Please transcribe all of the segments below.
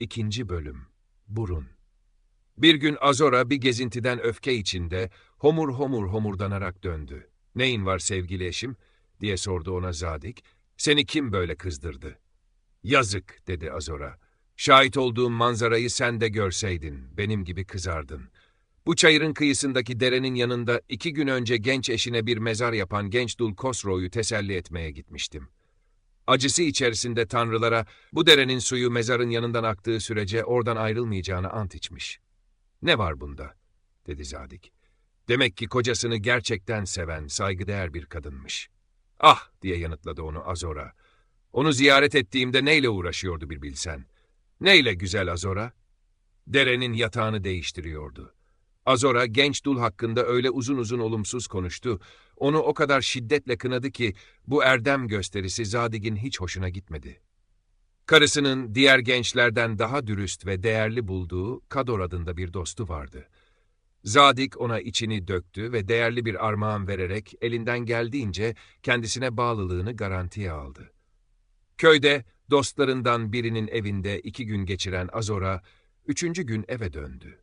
İkinci Bölüm Burun Bir gün Azora bir gezintiden öfke içinde homur homur homurdanarak döndü. Neyin var sevgili eşim? diye sordu ona Zadik. Seni kim böyle kızdırdı? Yazık dedi Azora. Şahit olduğum manzarayı sen de görseydin, benim gibi kızardın. Bu çayırın kıyısındaki derenin yanında iki gün önce genç eşine bir mezar yapan genç dul Kosro'yu teselli etmeye gitmiştim. Acısı içerisinde tanrılara bu derenin suyu mezarın yanından aktığı sürece oradan ayrılmayacağını ant içmiş. Ne var bunda? dedi Zadik. Demek ki kocasını gerçekten seven, saygıdeğer bir kadınmış. Ah diye yanıtladı onu Azora. Onu ziyaret ettiğimde neyle uğraşıyordu bir bilsen. Neyle güzel Azora? Derenin yatağını değiştiriyordu. Azora genç dul hakkında öyle uzun uzun olumsuz konuştu, onu o kadar şiddetle kınadı ki bu erdem gösterisi Zadig'in hiç hoşuna gitmedi. Karısının diğer gençlerden daha dürüst ve değerli bulduğu Kador adında bir dostu vardı. Zadig ona içini döktü ve değerli bir armağan vererek elinden geldiğince kendisine bağlılığını garantiye aldı. Köyde dostlarından birinin evinde iki gün geçiren Azora, üçüncü gün eve döndü.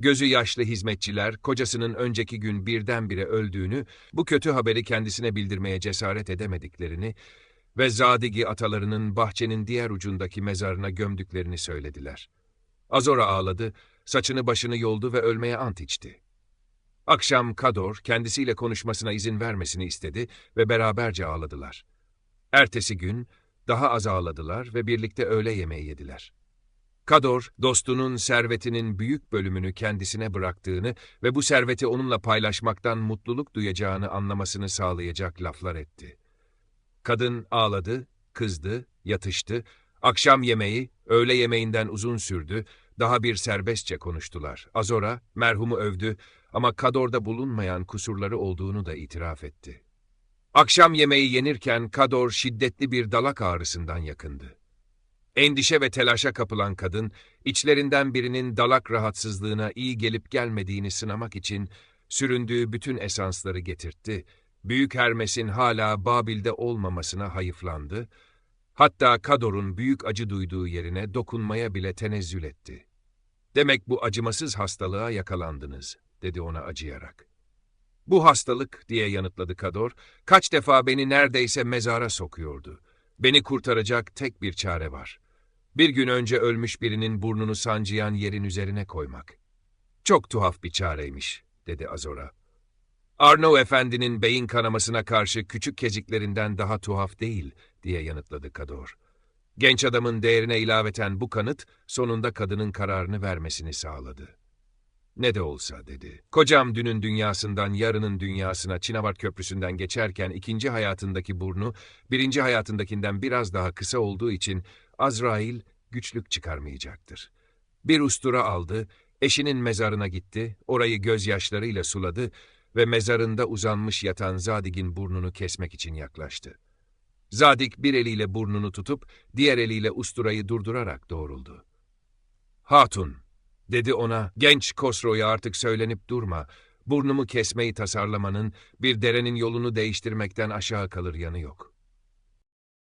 Gözü yaşlı hizmetçiler, kocasının önceki gün birdenbire öldüğünü, bu kötü haberi kendisine bildirmeye cesaret edemediklerini ve Zadig'i atalarının bahçenin diğer ucundaki mezarına gömdüklerini söylediler. Azora ağladı, saçını başını yoldu ve ölmeye ant içti. Akşam Kador kendisiyle konuşmasına izin vermesini istedi ve beraberce ağladılar. Ertesi gün daha az ağladılar ve birlikte öğle yemeği yediler. Kador, dostunun servetinin büyük bölümünü kendisine bıraktığını ve bu serveti onunla paylaşmaktan mutluluk duyacağını anlamasını sağlayacak laflar etti. Kadın ağladı, kızdı, yatıştı, akşam yemeği, öğle yemeğinden uzun sürdü, daha bir serbestçe konuştular. Azora, merhumu övdü ama Kador'da bulunmayan kusurları olduğunu da itiraf etti. Akşam yemeği yenirken Kador şiddetli bir dalak ağrısından yakındı. Endişe ve telaşa kapılan kadın, içlerinden birinin dalak rahatsızlığına iyi gelip gelmediğini sınamak için süründüğü bütün esansları getirtti. Büyük Hermes'in hala Babil'de olmamasına hayıflandı. Hatta Kador'un büyük acı duyduğu yerine dokunmaya bile tenezzül etti. Demek bu acımasız hastalığa yakalandınız, dedi ona acıyarak. Bu hastalık, diye yanıtladı Kador, kaç defa beni neredeyse mezara sokuyordu. Beni kurtaracak tek bir çare var. Bir gün önce ölmüş birinin burnunu sancıyan yerin üzerine koymak. Çok tuhaf bir çareymiş, dedi Azora. Arno Efendi'nin beyin kanamasına karşı küçük keziklerinden daha tuhaf değil, diye yanıtladı Kador. Genç adamın değerine ilaveten bu kanıt, sonunda kadının kararını vermesini sağladı. Ne de olsa, dedi. Kocam dünün dünyasından yarının dünyasına Çinavart Köprüsü'nden geçerken ikinci hayatındaki burnu, birinci hayatındakinden biraz daha kısa olduğu için Azrail güçlük çıkarmayacaktır. Bir ustura aldı, eşinin mezarına gitti, orayı gözyaşlarıyla suladı ve mezarında uzanmış yatan Zadig'in burnunu kesmek için yaklaştı. Zadig bir eliyle burnunu tutup, diğer eliyle usturayı durdurarak doğruldu. Hatun, dedi ona, genç Kosro'ya artık söylenip durma, burnumu kesmeyi tasarlamanın, bir derenin yolunu değiştirmekten aşağı kalır yanı yok.